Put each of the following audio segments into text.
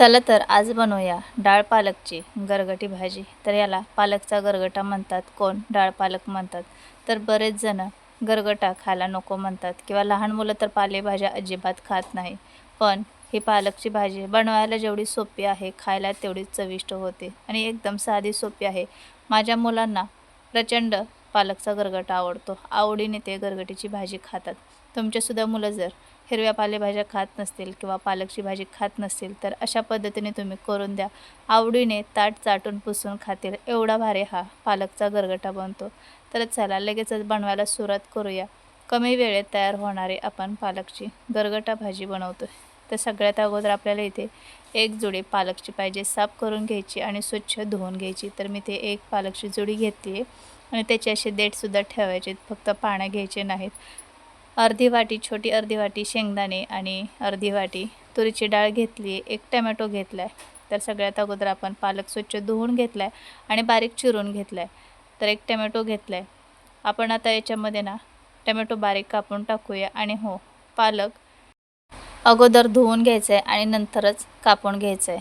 चला तर आज बनवूया डाळ पालकची गरगटी भाजी. तर याला पालकचा गरगटा म्हणतात. कोण? डाळ पालक म्हणतात. तर बरेच जण गरगटा खायला नको म्हणतात किंवा लहान मुलं तर पालेभाज्या अजिबात खात नाही. पण ही पालकची भाजी बनवायला जेवढी सोपी आहे खायला तेवढीच चविष्ट होते आणि एकदम साधी सोपी आहे. माझ्या मुलांना प्रचंड पालकचा गरगटा आवडतो. आवडीने ते गरगटीची भाजी खातात. तुमचेसुद्धा मुलं जर हिरव्या पालेभाज्या खात नसतील किंवा पालकची भाजी खात नसतील तर अशा पद्धतीने तुम्ही करून द्या. आवडीने ताट चाटून पुसून खातील. एवढा भारी हा पालकचा गरगटा बनतो. तर चला लगेचच बनवायला सुरुवात करूया. कमी वेळेत तयार होणारे आपण पालकची गरगटा भाजी बनवतो तर सगळ्यात अगोदर आपल्याला इथे एक जुडी पालकची पाहिजे साफ करून घ्यायची आणि स्वच्छ धुवून घ्यायची. तर मी ते एक पालकची जुडी घेतली आहे आणि त्याचे असे देठसुद्धा ठेवायचे. फक्त पाण्या घ्यायचे नाहीत. अर्धी वाटी छोटी अर्धी वाटी शेंगदाणे आणि अर्धी वाटी तुरीची डाळ घेतली एक टमॅटो घेतला आहे तर सगळ्यात अगोदर आपण पालक स्वच्छ धुवून घेतला आहे आणि बारीक चिरून घेतला आहे तर एक टमॅटो घेतला आहे आपण आता याच्यामध्ये ना टमॅटो बारीक कापून टाकूया आणि हो पालक अगोदर धुवून घ्यायचं आहे आणि नंतरच कापून घ्यायचं आहे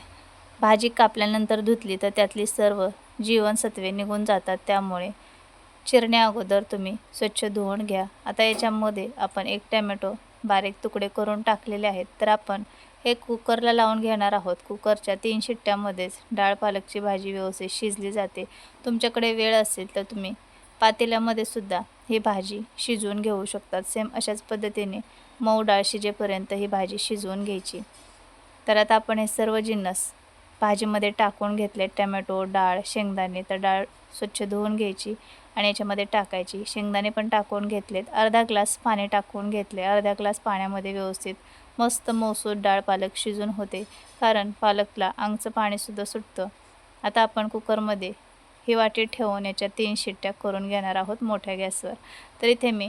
भाजी कापल्यानंतर धुतली तर त्यातली सर्व जीवनसत्वे निघून जातात त्यामुळे. चिरण्या अगोदर तुम्ही स्वच्छ धुवून घ्या. आता याच्यामध्ये आपण एक टॅमॅटो बारीक तुकडे करून टाकलेले आहेत. तर आपण हे कुकरला लावून घेणार आहोत. कुकरच्या तीन शिट्ट्यामध्येच डाळ पालकची भाजी व्यवस्थित शिजली जाते. तुमच्याकडे वेळ असेल तर तुम्ही पातेल्यामध्ये सुद्धा ही भाजी शिजवून घेऊ शकतात. सेम अशाच पद्धतीने मऊ डाळ शिजेपर्यंत ही भाजी शिजवून घ्यायची. तर आता आपण हे सर्व जिन्नस भाजीमध्ये टाकून घेतले. टमॅटो डाळ शेंगदाणे. तर डाळ स्वच्छ धुवून घ्यायची. आणि याच्यामध्ये टाकायची. शेंगदाणे पण टाकून घेतलेत. अर्धा ग्लास पाणी टाकून घेतले. अर्धा ग्लास पाण्यामध्ये व्यवस्थित मस्त मसूर डाळ पालक शिजून होते. कारण पालकला अंगचं पाणीसुद्धा सुटतं. आता आपण कुकरमध्ये ही वाटी ठेवून याच्या तीन शिट्ट्या करून घेणार आहोत मोठ्या गॅसवर. तर इथे मी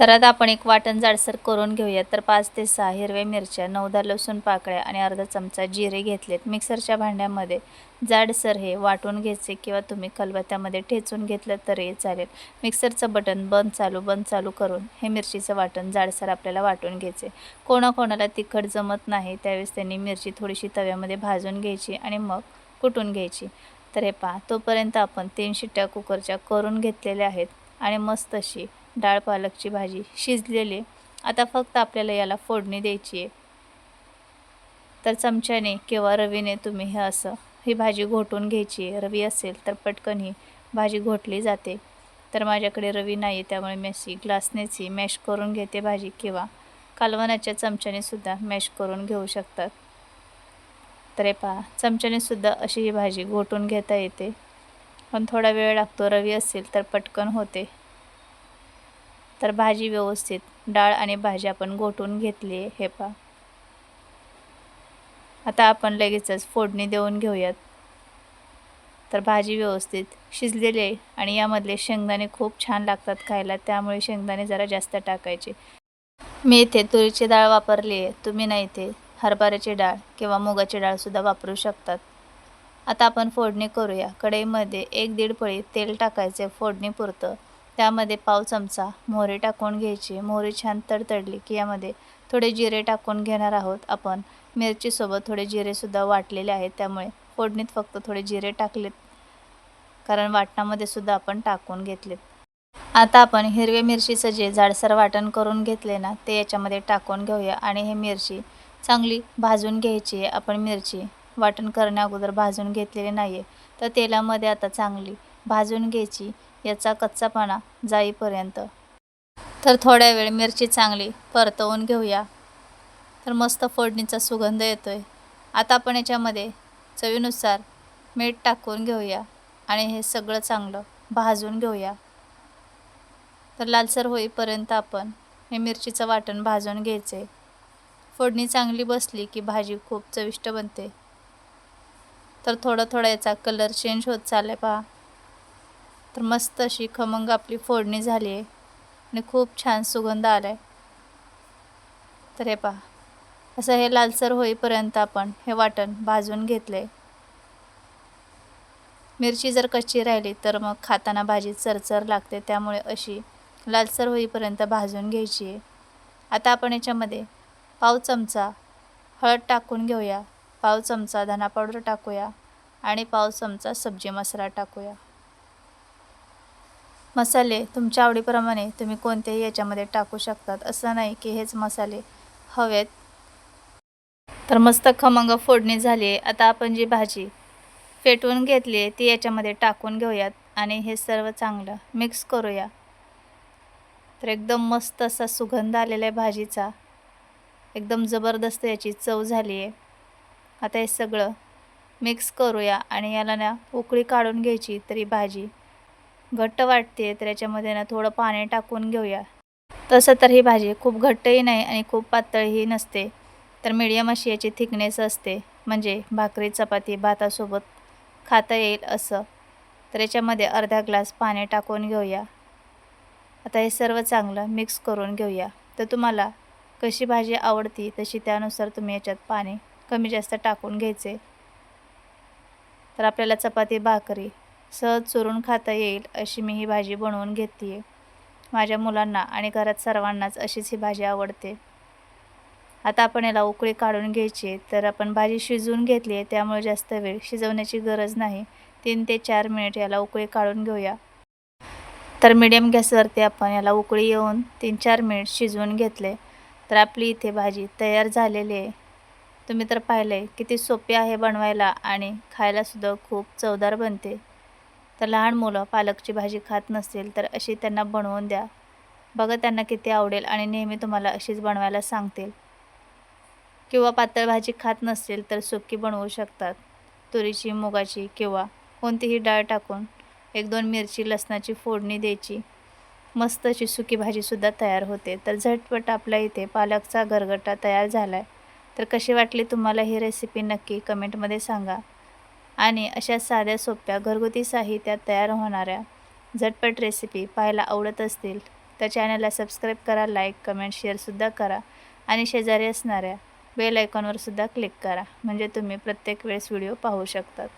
तर आता आपण एक वाटण जाडसर करून घेऊया. तर पाच ते सहा हिरव्या मिरच्या नऊदा लसूण पाकळ्या आणि अर्धा चमचा जिरे घेतलेत. मिक्सरच्या भांड्यामध्ये जाडसर हे वाटून घ्यायचे किंवा तुम्ही खलबत्त्यामध्ये ठेचून घेतलं तरी चालेल. मिक्सरचं बटन बंद चालू बंद चालू करून हे मिरचीचं वाटण जाडसर आपल्याला वाटून घ्यायचे. कोणाकोणाला तिखट जमत नाही त्यावेळेस त्यांनी मिरची थोडीशी तव्यामध्ये भाजून घ्यायची आणि मग कुटून घ्यायची. तर हे पहा तोपर्यंत आपण तीन शिट्ट्या कुकरच्या करून घेतलेल्या आहेत आणि मस्त अशी डाळ पालकची भाजी शिजलेली आता फक्त आपल्याला याला फोडणी द्यायची आहे. तर चमच्याने किंवा रवीने तुम्ही हे असं ही भाजी घोटून घ्यायची आहे. रवी असेल तर पटकन ही भाजी घोटली जाते. तर माझ्याकडे रवी नाही त्यामुळे मी अशी ग्लासनेच ही मॅश करून घेते भाजी किंवा कालवनाच्या चमच्याने सुद्धा मॅश करून घेऊ शकतात. तर हे पहा चमच्याने सुद्धा अशी ही भाजी घोटून घेता येते. पण थोडा वेळ लागतो रवी असेल तर पटकन होते. तर भाजी व्यवस्थित. डाळ आणि भाजी आपण घोटून घेतली आहे हे पा आता आपण लगेचच फोडणी देऊन घेऊयात. तर भाजी व्यवस्थित शिजलेली आहे आणि यामधले शेंगदाणे खूप छान लागतात खायला त्यामुळे शेंगदाणे जरा जास्त टाकायचे. मी इथे तुरीची डाळ वापरली आहे तुम्ही नाही इथे. हरभऱ्याची डाळ किंवा मुगाची डाळसुद्धा वापरू शकतात. आता आपण फोडणी करूया. कढईमध्ये एक दीड पळी तेल टाकायचे फोडणीपुरतं त्यामध्ये पाव चमचा मोहरी टाकून घ्यायची. मोहरी छान तडतडली की यामध्ये थोडे जिरे टाकून घेणार आहोत आपण. मिरचीसोबत थोडे जिरेसुद्धा वाटलेले आहेत त्यामुळे फोडणीत फक्त थोडे जिरे टाकलेत. कारण वाटणामध्ये सुद्धा आपण टाकून घेतलेत. आता आपण हिरव्या मिरचीचं जे जाडसर वाटण करून घेतले ना ते याच्यामध्ये टाकून घेऊया आणि हे मिरची चांगली भाजून घ्यायची. आहे आपण मिरची वाटण करण्या अगोदर भाजून घेतलेली नाही आहे तर तेलामध्ये आता चांगली भाजून घ्यायची. याचा कच्चापणा जाईपर्यंत. तर थोड्या वेळ मिरची चांगली परतवून घेऊया. तर मस्त फोडणीचा सुगंध येतो आहे आता आपण याच्यामध्ये चवीनुसार मीठ टाकून घेऊया आणि हे सगळं चांगलं भाजून घेऊया. तर लालसर होईपर्यंत आपण हे मिरचीचं वाटण भाजून घ्यायचे. फोडणी चांगली बसली की भाजी खूप चविष्ट बनते. तर थोडं थोडं याचा कलर चेंज होत चालला आहे पहा. तर मस्त अशी खमंग आपली फोडणी झाली आहे. आणि खूप छान सुगंध आला आहे तर हे पहा. असं हे लालसर होईपर्यंत आपण हे वाटण भाजून घेतलं आहे मिरची जर कच्ची राहिली तर मग खाताना भाजी चरचर लागते. त्यामुळे अशी लालसर होईपर्यंत भाजून घ्यायची आहे. आता आपण याच्यामध्ये पाव चमचा हळद टाकून घेऊया. पाव चमचा धना पावडर टाकूया. आणि पाव चमचा सब्जी मसाला टाकूया. मसाले तुमच्या आवडीप्रमाणे तुम्ही कोणतेही याच्यामध्ये टाकू शकतात. असं नाही की हेच मसाले हवेत. तर मस्त खमंग फोडणी झाली आहे. आता आपण जी भाजी फेटवून घेतली आहे ती याच्यामध्ये टाकून घेऊयात आणि हे सर्व चांगलं मिक्स करूया. तर एकदम मस्त असा सुगंध आलेला आहे भाजीचा. एकदम जबरदस्त याची चव झाली आहे. आता हे सगळं मिक्स करूया आणि याला ना उकळी काढून घ्यायची तरी भाजी. घट्ट वाटते तर याच्यामध्ये ना थोडं पाणी टाकून घेऊया. तसं तर ही भाजी खूप घट्टही नाही आणि खूप पातळही नसते. तर मीडियम अशी याची थिकनेस असते म्हणजे भाकरी चपाती भातासोबत खाता येईल असं. तर याच्यामध्ये अर्धा ग्लास पाणी टाकून घेऊया. आता हे सर्व चांगलं मिक्स करून घेऊया. तर तुम्हाला कशी भाजी आवडती तशी त्यानुसार तुम्ही याच्यात पाणी कमी जास्त टाकून घ्यायचे. तर आपल्याला चपाती भाकरी सहज चुरून खाता येईल अशी मी ही भाजी बनवून घेते आहे माझ्या मुलांना आणि घरात सर्वांनाच अशीच ही भाजी आवडते. आता आपण याला उकळी काढून घ्यायची तर आपण भाजी शिजवून घेतली आहे त्यामुळे जास्त वेळ शिजवण्याची गरज नाही. तीन ते चार मिनिट याला उकळी काढून घेऊया. तर मिडियम गॅसवरती आपण याला उकळी येऊन तीन चार मिनिट शिजवून घेतले. तर आपली इथे भाजी तयार झालेली आहे. तुम्ही तर पाहिलं आहे किती सोपी आहे बनवायला आणि खायलासुद्धा खूप चवदार बनते. तर लहान मुलं पालकची भाजी खात नसतील तर अशी त्यांना बनवून द्या. बघा त्यांना किती आवडेल आणि नेहमी तुम्हाला अशीच बनवायला सांगतील. किंवा पातळ भाजी खात नसतील तर सुकी बनवू शकतात. तुरीची मुगाची किंवा कोणतीही डाळ टाकून एक दोन मिरची लसणाची फोडणी द्यायची. मस्त अशी सुकी भाजीसुद्धा तयार होते. तर झटपट आपल्या इथे पालकचा घरगट्टा तयार झाला आहे तर कशी वाटली तुम्हाला ही रेसिपी नक्की कमेंटमध्ये सांगा. आणि अशा साध्या सोप्या घरगुती साहित्यात तयार होणाऱ्या झटपट रेसिपी पाहायला आवडत असतील तर चॅनलला सबस्क्राईब करा लाईक कमेंट शेअरसुद्धा करा आणि शेजारी असणाऱ्या बेल आयकॉनवरसुद्धा क्लिक करा म्हणजे तुम्ही प्रत्येक वेळेस व्हिडिओ पाहू शकतात.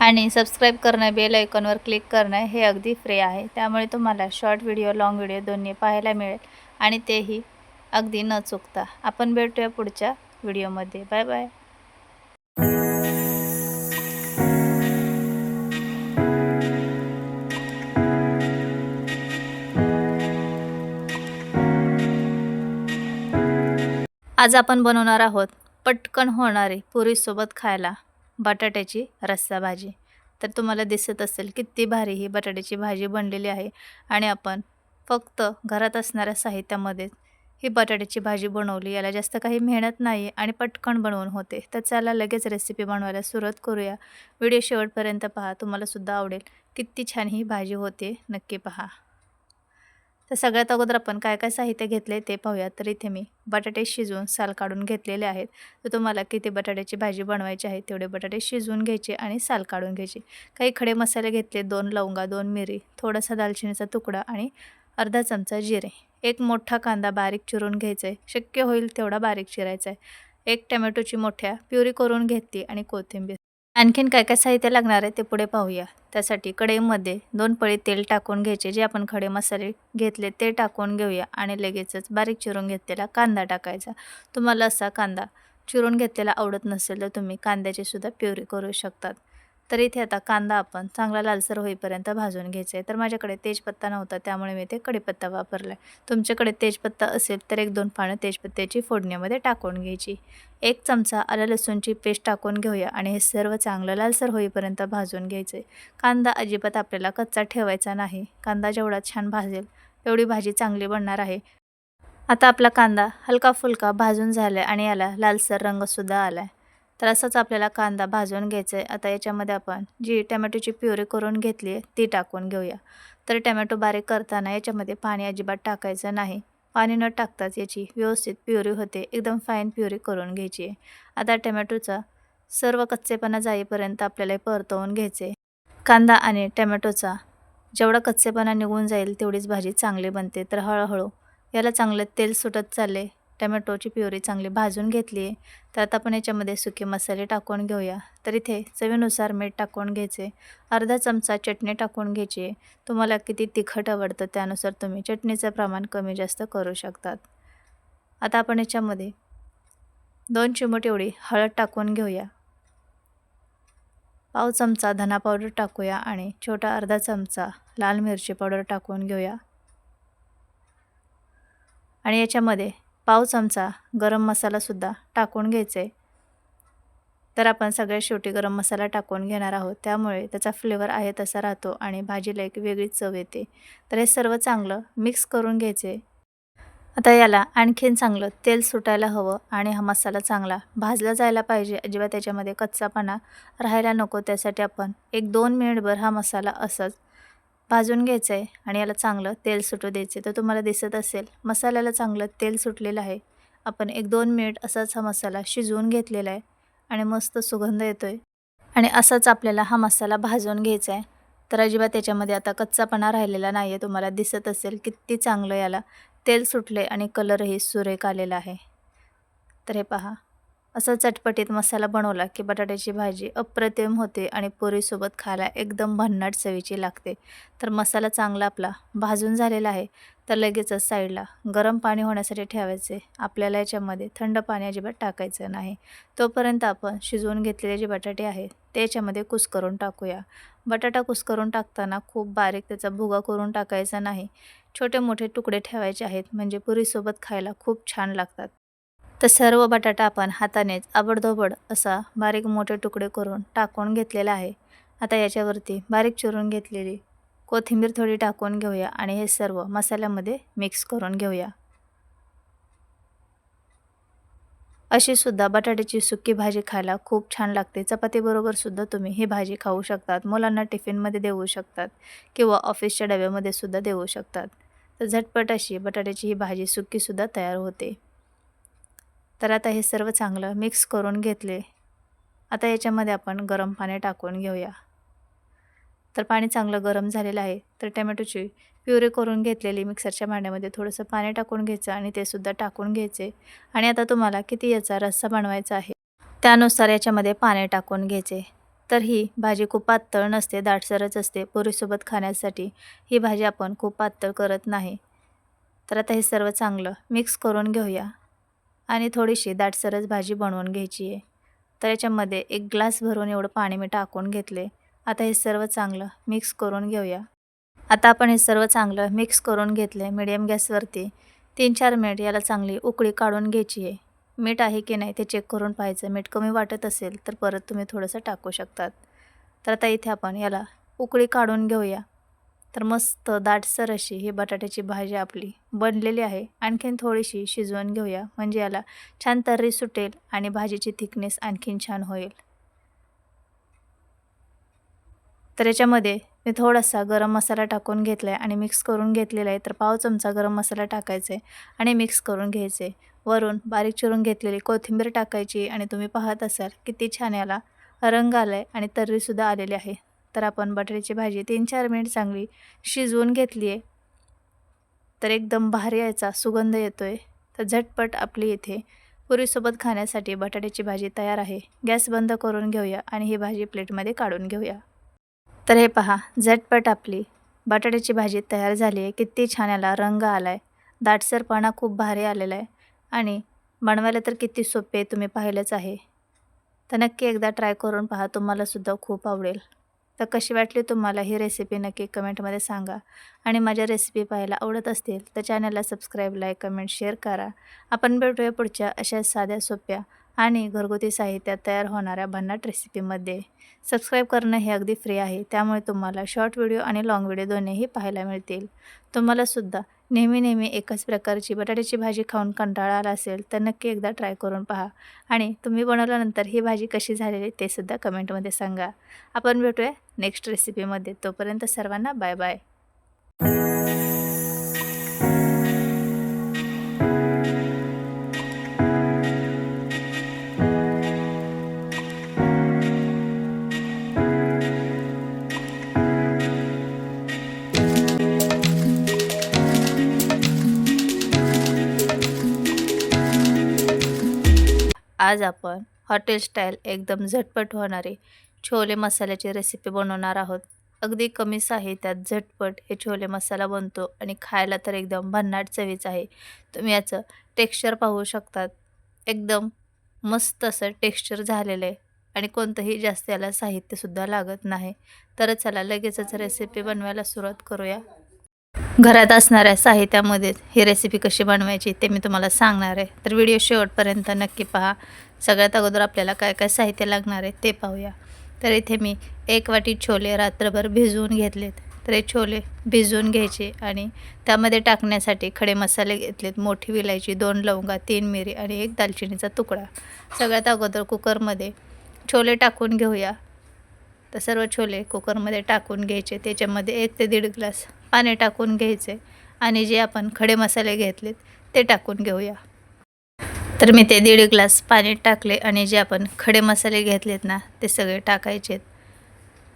आणि सबस्क्राईब करणं बेल आयकॉनवर क्लिक करणं हे अगदी फ्री आहे. त्यामुळे तुम्हाला शॉर्ट व्हिडिओ लाँग व्हिडिओ दोन्ही पाहायला मिळेल आणि तेही अगदी न चुकता. आपण भेटूया पुढच्या व्हिडिओमध्ये बाय बाय आज आपण बनवणार आहोत पटकन होणारी पुरीसोबत खायला बटाट्याची रस्सा भाजी. तर तुम्हाला दिसत असेल किती भारी ही बटाट्याची भाजी बनलेली आहे आणि आपण फक्त घरात असणाऱ्या साहित्यामध्ये ही बटाट्याची भाजी बनवली. याला जास्त काही मेहनत नाही आणि पटकन बनवून होते. तर चला लगेच रेसिपी बनवायला सुरुवात करूया. व्हिडिओ शेवटपर्यंत पहा तुम्हालासुद्धा आवडेल. किती छान ही भाजी होते. नक्की पहा. तर सगळ्यात अगोदर आपण काय काय साहित्य घेतले ते पाहूया. तर इथे मी बटाटे शिजवून साल काढून घेतलेले आहेत. तर तुम्हाला किती बटाट्याची भाजी बनवायची आहे तेवढे बटाटे शिजवून घ्यायचे आणि साल काढून घ्यायचे. काही खडे मसाले घेतले दोन लवंगा दोन मिरी थोडासा दालचिनीचा तुकडा आणि अर्धा चमचा जिरे. एक मोठा कांदा बारीक चिरून घ्यायचा आहे. शक्य होईल तेवढा बारीक चिरायचा आहे. एक टमॅटोची मोठ्या प्युरी करून घेतली आणि कोथिंबीर आणखीन काय काय साहित्य लागणार आहे ते पुढे पाहूया. त्यासाठी कढईमध्ये दोन पळी तेल टाकून घ्यायचे. जे आपण खडे मसाले घेतले ते टाकून घेऊया आणि लगेचच बारीक चिरून घेतलेला कांदा टाकायचा. तुम्हाला असा कांदा चिरून घेतलेला आवडत नसेल तर तुम्ही कांद्याची सुद्धा प्युरी करू शकतात. तर इथे आता कांदा आपण चांगला लालसर होईपर्यंत भाजून घ्यायचा आहे. तर माझ्याकडे तेजपत्ता नव्हता त्यामुळे मी ते कढीपत्ता वापरला आहे तुमच्याकडे तेजपत्ता असेल तर एक दोन पानं तेजपत्त्याची फोडणीमध्ये टाकून घ्यायची. एक चमचा आलं लसूणची पेस्ट टाकून घेऊया आणि हे सर्व चांगलं लालसर होईपर्यंत भाजून घ्यायचं. आहे कांदा अजिबात आपल्याला कच्चा ठेवायचा नाही. कांदा जेवढा छान भाजेल तेवढी भाजी चांगली बनणार आहे. आता आपला कांदा हलका फुलका भाजून झाला आहे आणि याला लालसर रंगसुद्धा आला आहे तर असंच आपल्याला कांदा भाजून घ्यायचा आहे आता याच्यामध्ये आपण जी टमॅटोची प्युरी करून घेतली आहे ती टाकून घेऊया. तर टमॅटो बारीक करताना याच्यामध्ये पाणी अजिबात टाकायचं नाही. पाणी न टाकताच याची व्यवस्थित प्युरी होते. एकदम फाईन प्युरी करून घ्यायची आहे. आता टमॅटोचा सर्व कच्चेपणा जाईपर्यंत आपल्याला परतवून घ्यायचे कांदा आणि टमॅटोचा जेवढा कच्चेपणा निघून जाईल तेवढीच भाजी चांगली बनते. तर हळूहळू याला चांगलं तेल सुटत चालले टमॅटोची प्युरी चांगली भाजून घेतली आहे. तर आता आपण याच्यामध्ये सुके मसाले टाकून घेऊया. तर इथे चवीनुसार मीठ टाकून घ्यायचे. अर्धा चमचा चटणी टाकून घ्यायची तुम्हाला किती तिखट आवडतं त्यानुसार तुम्ही चटणीचं प्रमाण कमी जास्त करू शकतात. आता आपण याच्यामध्ये दोन चिमट एवढी हळद टाकून घेऊया. पाव चमचा धना पावडर टाकूया आणि छोटा अर्धा चमचा लाल मिरची पावडर टाकून घेऊया. आणि याच्यामध्ये पाव चमचा गरम मसालासुद्धा टाकून घ्यायचा. आहे तर आपण सगळ्यात शेवटी गरम मसाला टाकून घेणार आहोत. त्यामुळे त्याचा फ्लेवर आहे तसा राहतो आणि भाजीला एक वेगळीच चव येते. तर हे सर्व चांगलं मिक्स करून घ्यायचे. आता याला आणखीन चांगलं तेल सुटायला हवं आणि हा मसाला चांगला भाजला जायला पाहिजे. अजिबात त्याच्यामध्ये कच्चापणा राहायला नको. त्यासाठी आपण एक दोन मिनिटभर हा मसाला असंच भाजून घ्यायचं आहे आणि याला चांगलं तेल सुटू द्यायचे तर तुम्हाला दिसत असेल मसाल्याला चांगलं तेल सुटलेलं आहे. आपण एक दोन मिनिट असाच हा मसाला शिजवून घेतलेला आहे आणि मस्त सुगंध येतो आहे आणि असाच आपल्याला हा मसाला भाजून घ्यायचा आहे तर अजिबात त्याच्यामध्ये आता कच्चापणा राहिलेला नाही आहे तुम्हाला दिसत असेल किती चांगलं याला तेल सुटले आणि कलरही सुरेख आलेला आहे. तर हे पहा. असा चटपटीत मसाला बनवला की बटाट्याची भाजी अप्रतिम होते आणि पोरीसोबत खायला एकदम भन्नाट चवीची लागते. तर मसाला चांगला आपला भाजून झालेला आहे तर लगेचच साईडला गरम पाणी होण्यासाठी ठेवायचे. आपल्याला याच्यामध्ये थंड पाणी अजिबात टाकायचं नाही. तोपर्यंत आपण शिजवून घेतलेले जे बटाटे आहेत ते याच्यामध्ये कुसकरून टाकूया. बटाटा कुसकरून टाकताना खूप बारीक त्याचा भुगा करून टाकायचा नाही. छोटे मोठे तुकडे ठेवायचे आहेत म्हणजे पुरीसोबत खायला खूप छान लागतात. तर सर्व बटाटा आपण हातानेच आबडधोबड असा बारीक मोठे तुकडे करून टाकून घेतलेला आहे. आता याच्यावरती बारीक चिरून घेतलेली कोथिंबीर थोडी टाकून घेऊया आणि हे सर्व मसाल्यामध्ये मिक्स करून घेऊया. अशी सुद्धा बटाट्याची सुकी भाजी खायला खूप छान लागते. चपातीबरोबर सुद्धा तुम्ही ही भाजी खाऊ शकतात. मुलांना टिफिनमध्ये देऊ शकतात किंवा ऑफिसच्या डब्यामध्ये सुद्धा देऊ शकतात. तर झटपट अशी बटाट्याची ही भाजी सुकीसुद्धा तयार होते. तर आता हे सर्व चांगलं मिक्स करून घेतले. आता याच्यामध्ये आपण गरम पाणी टाकून घेऊया. तर पाणी चांगलं गरम झालेलं आहे तर टमॅटोची प्युरी करून घेतलेली मिक्सरच्या भांड्यामध्ये थोडंसं पाणी टाकून घ्यायचं आणि ते सुद्धा टाकून घ्यायचे. आणि आता तुम्हाला किती याचा रस्सा बनवायचा आहे त्यानुसार याच्यामध्ये पाणी टाकून घ्यायचे. तर ही भाजी खूप पातळ नसते दाटसरच असते पुरीसोबत खाण्यासाठी ही भाजी आपण खूप पातळ करत नाही. तर आता हे सर्व चांगलं मिक्स करून घेऊया. आणि थोडीशी दाटसरच भाजी बनवून घ्यायची आहे. तर याच्यामध्ये एक ग्लास भरून एवढं पाणी मी टाकून घेतले. आता हे सर्व चांगलं मिक्स करून घेऊया. आता आपण हे सर्व चांगलं मिक्स करून घेतले मिडियम गॅसवरती. तीन चार मिनिट याला चांगली उकळी काढून घ्यायची आहे. मीठ आहे की नाही ते चेक करून पाहायचं. मीठ कमी वाटत असेल तर परत तुम्ही थोडंसं टाकू शकतात. तर आता इथे आपण याला उकळी काढून घेऊया. तर मस्त दाटसर अशी ही बटाट्याची भाजी आपली बनलेली आहे. आणखीन थोडीशी शिजवून घेऊया. म्हणजे याला छान तर्री सुटेल आणि भाजीची थिकनेस आणखीन छान होईल. तर याच्यामध्ये मी थोडासा गरम मसाला टाकून घेतला आहे आणि मिक्स करून घेतलेला आहे. तर पाव चमचा गरम मसाला टाकायचा आहे आणि मिक्स करून घ्यायचे. वरून बारीक चिरून घेतलेली कोथिंबीर टाकायची आणि तुम्ही पाहत असाल किती छान याला रंग आला आहे आणि तर्रीसुद्धा आलेली आहे. तर आपण बटाट्याची भाजी तीन चार मिनिट चांगली शिजवून घेतली आहे. तर एकदम भारी यायचा सुगंध येतो आहे तर झटपट आपली इथे पुरीसोबत खाण्यासाठी बटाट्याची भाजी तयार आहे. गॅस बंद करून घेऊया आणि ही भाजी प्लेटमध्ये काढून घेऊया. तर हे पहा झटपट आपली बटाट्याची भाजी तयार झाली आहे. किती छान याला रंग आला आहे दाटसरपणा खूप भारी आलेला आहे. आणि बनवायला तर किती सोपे तुम्ही पाहिलंच आहे. तर नक्की एकदा ट्राय करून पहा तुम्हालासुद्धा खूप आवडेल. तर कशी वाटली तुम्हाला ही रेसिपी नक्की कमेंटमध्ये सांगा. आणि माझ्या रेसिपी पाहायला आवडत असतील तर चॅनलला सबस्क्राईब लाईक कमेंट शेअर करा. आपण भेटूया पुढच्या अशा साध्या सोप्या आणि घरगुती साहित्यात तयार होणाऱ्या भन्नाट रेसिपीमध्ये सबस्क्राईब करणं हे अगदी फ्री आहे. त्यामुळे तुम्हाला शॉर्ट व्हिडिओ आणि लाँग व्हिडिओ दोन्हीही पाहायला मिळतील. तुम्हालासुद्धा नेहमी नेहमी एकाच प्रकारची बटाट्याची भाजी खाऊन कंटाळा आला असेल तर नक्की एकदा ट्राय करून पहा. आणि तुम्ही बनवल्यानंतर ही भाजी कशी झालेली ते सुद्धा कमेंटमध्ये सांगा. आपण भेटूया नेक्स्ट रेसिपीमध्ये तोपर्यंत सर्वांना बाय बाय आज आपण हॉटेल स्टाईल एकदम झटपट होणारे छोले मसाल्याची रेसिपी बनवणार आहोत. अगदी कमी साहित्यात झटपट हे छोले मसाला बनतो आणि खायला तर एकदम भन्नाट चवीच आहे. तुम्ही याचं टेक्स्चर पाहू शकतात. एकदम मस्त असं टेक्स्चर झालेलं आहे आणि कोणतंही जास्त याला साहित्यसुद्धा लागत नाही. तर चला लगेचच रेसिपी बनवायला सुरुवात करूया. घरात असणाऱ्या साहित्यामध्येच ही रेसिपी कशी बनवायची ते मी तुम्हाला सांगणार आहे. तर व्हिडिओ शेवटपर्यंत नक्की पहा. सगळ्यात अगोदर आपल्याला काय काय साहित्य लागणार आहे ते पाहूया. तर इथे मी एक वाटी छोले रात्रभर भिजवून घेतलेत. तर हे छोले भिजवून घ्यायचे आणि त्यामध्ये टाकण्यासाठी खडे मसाले घेतलेत मोठी विलायची दोन लवंगा तीन मिरी आणि एक दालचिनीचा तुकडा. सगळ्यात अगोदर कुकरमध्ये छोले टाकून घेऊया. तर सर्व छोले कुकरमध्ये टाकून घ्यायचे. त्याच्यामध्ये एक ते दीड ग्लास पाणी टाकून घ्यायचे आणि जे आपण खडे मसाले घेतलेत ते टाकून घेऊया. तर मी ते दीड ग्लास पाणी टाकले आणि जे आपण खडे मसाले घेतलेत ना ते सगळे टाकायचेत.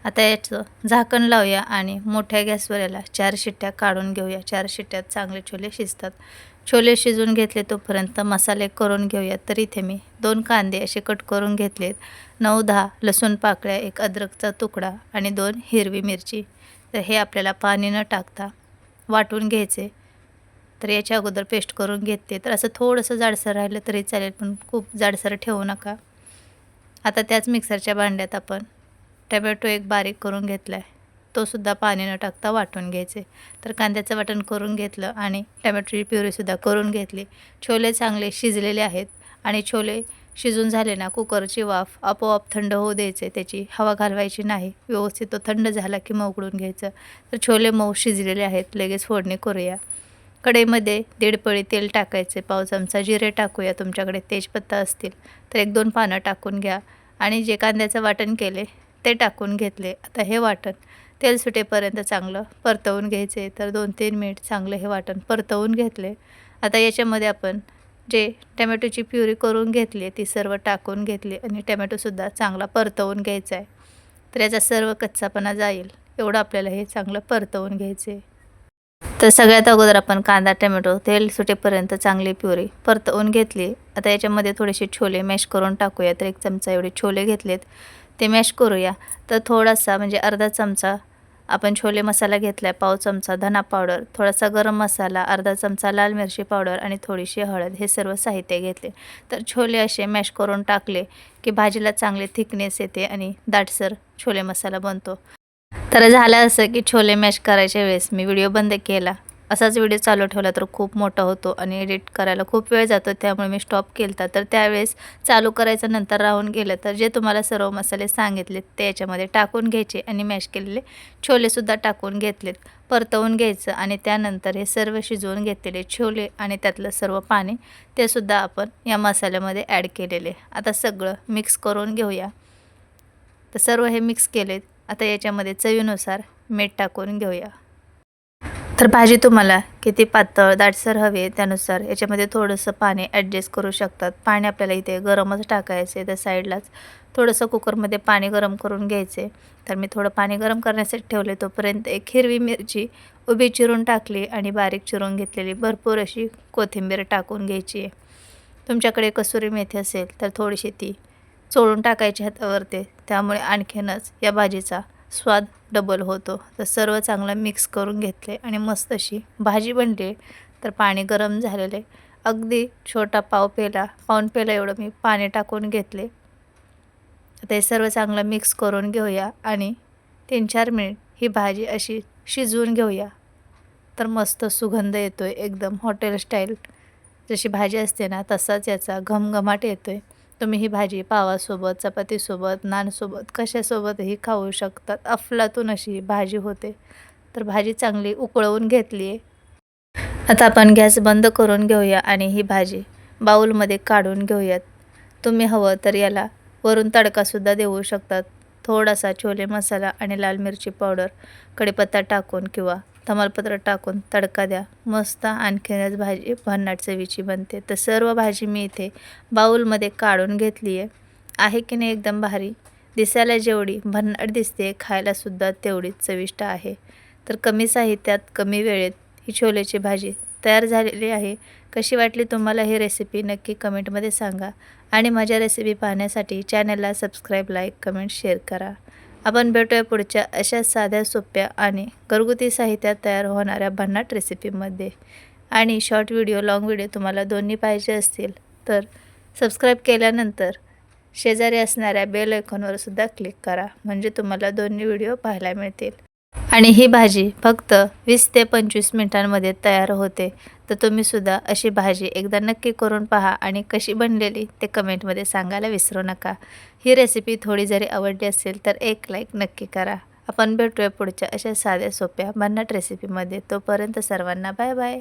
आता याचं झाकण लावूया आणि मोठ्या गॅसवर याला चार शिट्ट्या काढून घेऊया. चार शिट्ट्यात चांगले छोले शिजतात. छोले शिजून घेतले तोपर्यंत मसाले करून घेऊया. तर इथे मी दोन कांदे असे कट करून घेतलेत. नऊ दहा लसूण पाकळ्या एक अद्रकचा तुकडा आणि दोन हिरवी मिरची. तर हे आपल्याला पाणी न टाकता वाटून घ्यायचे. तर याच्या अगोदर पेस्ट करून घेते तर असं थोडंसं जाडसर राहिलं तरी चालेल पण खूप जाडसर ठेवू नका. आता त्याच मिक्सरच्या भांड्यात आपण टमॅटो एक बारीक करून घेतला आहे तोसुद्धा पाणी न टाकता वाटून घ्यायचे. तर कांद्याचं वाटण करून घेतलं आणि टमॅटोची प्युरीसुद्धा करून घेतली. छोले चांगले शिजलेले आहेत आणि छोले शिजून झाले ना कुकरची वाफ आपोआप थंड होऊ द्यायचे त्याची हवा घालवायची नाही व्यवस्थित तो थंड झाला की मग उघडून घ्यायचं. तर छोले मऊ शिजलेले आहेत लगेच फोडणी करूया. कढईमध्ये दीड पळी तेल टाकायचे पाव चमचा जिरे टाकूया तुमच्याकडे तेजपत्ता असतील तर एक दोन पानं टाकून घ्या. आणि जे कांद्याचं वाटण केले ते टाकून घेतले. आता हे वाटण तेल सुटेपर्यंत चांगलं परतवून घ्यायचे. तर दोन तीन मिनिट चांगलं हे वाटण परतवून घेतले. आता याच्यामध्ये आपण जे टमॅटोची प्युरी करून घेतली आहे ती सर्व टाकून घेतली आणि टमॅटोसुद्धा चांगला परतवून घ्यायचा आहे. तर याचा सर्व कच्चापणा जाईल. एवढं आपल्याला हे चांगलं परतवून घ्यायचं आहे तर सगळ्यात अगोदर आपण कांदा टमॅटो तेल सुटेपर्यंत चांगली प्युरी परतवून घेतली आता याच्यामध्ये थोडेसे छोले मॅश करून टाकूया. तर एक चमचा एवढे छोले घेतलेत. ते मॅश करूया. तर थोडासा म्हणजे अर्धा चमचा आपण छोले मसाला घेतला आहे पाव चमचा धना पावडर थोडासा गरम मसाला अर्धा चमचा लाल मिरची पावडर आणि थोडीशी हळद हे सर्व साहित्य घेतले. तर छोले असे मॅश करून टाकले की भाजीला चांगले थिकनेस येते आणि दाटसर छोले मसाला बनतो. तर झालं असं की छोले मॅश करायच्या वेळेस मी व्हिडिओ बंद केला. असाच व्हिडिओ चालू ठेवला तर खूप मोठा होतो आणि एडिट करायला खूप वेळ जातो त्यामुळे मी स्टॉप केला तर त्यावेळेस चालू करायचं नंतर राहून गेलं तर जे तुम्हाला सर्व मसाले सांगितले ते याच्यामध्ये टाकून घ्यायचे आणि मॅश केलेले छोलेसुद्धा टाकून घेतलेत परतवून घ्यायचं आणि त्यानंतर हे सर्व शिजवून घेतलेले छोले आणि त्यातलं सर्व पाणी ते सुद्धा आपण या मसाल्यामध्ये ॲड केलेले. आता सगळं मिक्स करून घेऊया. तर सर्व हे मिक्स केलेत. आता याच्यामध्ये चवीनुसार मीठ टाकून घेऊया. तर भाजी तुम्हाला किती पातळ दाटसर हवी आहे त्यानुसार याच्यामध्ये थोडंसं पाणी ॲडजस्ट करू शकतात. पाणी आपल्याला इथे गरमच टाकायचे त्या साईडलाच थोडंसं कुकरमध्ये पाणी गरम करून घ्यायचे तर मी थोडं पाणी गरम करण्यासाठी ठेवले तोपर्यंत एक हिरवी मिरची उभी चिरून टाकली आणि बारीक चिरून घेतलेली भरपूर अशी कोथिंबीर टाकून घ्यायची आहे. तुमच्याकडे कसुरी मेथी असेल तर थोडीशी ती चोळून टाकायची हातावरती. त्यामुळे आणखीनच या भाजीचा स्वाद डबल होतो. तर सर्व चांगलं मिक्स करून घेतले आणि मस्त अशी भाजी बनली. तर पाणी गरम झालेले. अगदी छोटा पाव पेला पाऊन पेला एवढं मी पाणी टाकून घेतले. ते सर्व चांगलं मिक्स करून घेऊया आणि तीन चार मिनिट ही भाजी अशी शिजवून घेऊया. तर मस्त सुगंध येतो आहे एकदम हॉटेल स्टाईल जशी भाजी असते ना तसाच याचा घमघमाट येतो आहे तुम्ही ही भाजी पावासोबत चपातीसोबत नानसोबत कशासोबतही खाऊ शकतात. अफलातून अशी ही भाजी होते. तर भाजी चांगली उकळवून घेतली आहे आता आपण गॅस बंद करून घेऊया आणि ही भाजी बाऊलमध्ये काढून घेऊयात. तुम्ही हवं तर याला वरून तडकासुद्धा देऊ शकतात. थोडासा छोले मसाला आणि लाल मिरची पावडर कढीपत्ता टाकून किंवा तमालपत्र टाकून तडका द्या. मस्त आणखीनच भाजी भन्नाट चवीची बनते. तर सर्व भाजी मी इथे बाऊलमध्ये काढून घेतली आहे आहे की नाही एकदम भारी? दिसायला जेवढी भन्नाट दिसते खायलासुद्धा तेवढीच चविष्ट आहे. तर कमी साहित्यात कमी वेळेत ही छोलेची भाजी तयार झालेली आहे. कशी वाटली तुम्हाला ही रेसिपी नक्की कमेंटमध्ये सांगा. आणि माझ्या रेसिपी पाहण्यासाठी चॅनलला सबस्क्राईब लाईक कमेंट शेअर करा. आपण भेटूया पुढच्या अशा साध्या सोप्या आणि घरगुती साहित्यात तयार होणाऱ्या भन्नाट रेसिपीमध्ये. आणि शॉर्ट व्हिडिओ लाँग व्हिडिओ तुम्हाला दोन्ही पाहिजे असतील तर सबस्क्राईब केल्यानंतर शेजारी असणाऱ्या बेल आयकॉनवर सुद्धा क्लिक करा म्हणजे तुम्हाला दोन्ही व्हिडिओ पाहायला मिळतील. आणि ही भाजी फक्त वीस ते पंचवीस मिनिटांमध्ये तयार होते. तर तुम्हीसुद्धा अशी भाजी एकदा नक्की करून पहा आणि कशी बनलेली ते कमेंटमध्ये सांगायला विसरू नका. ही रेसिपी थोडी जरी आवडली असेल तर एक लाईक नक्की करा. आपण भेटूया पुढच्या अशा साध्या सोप्या भन्नाट रेसिपीमध्ये. तोपर्यंत सर्वांना बाय बाय.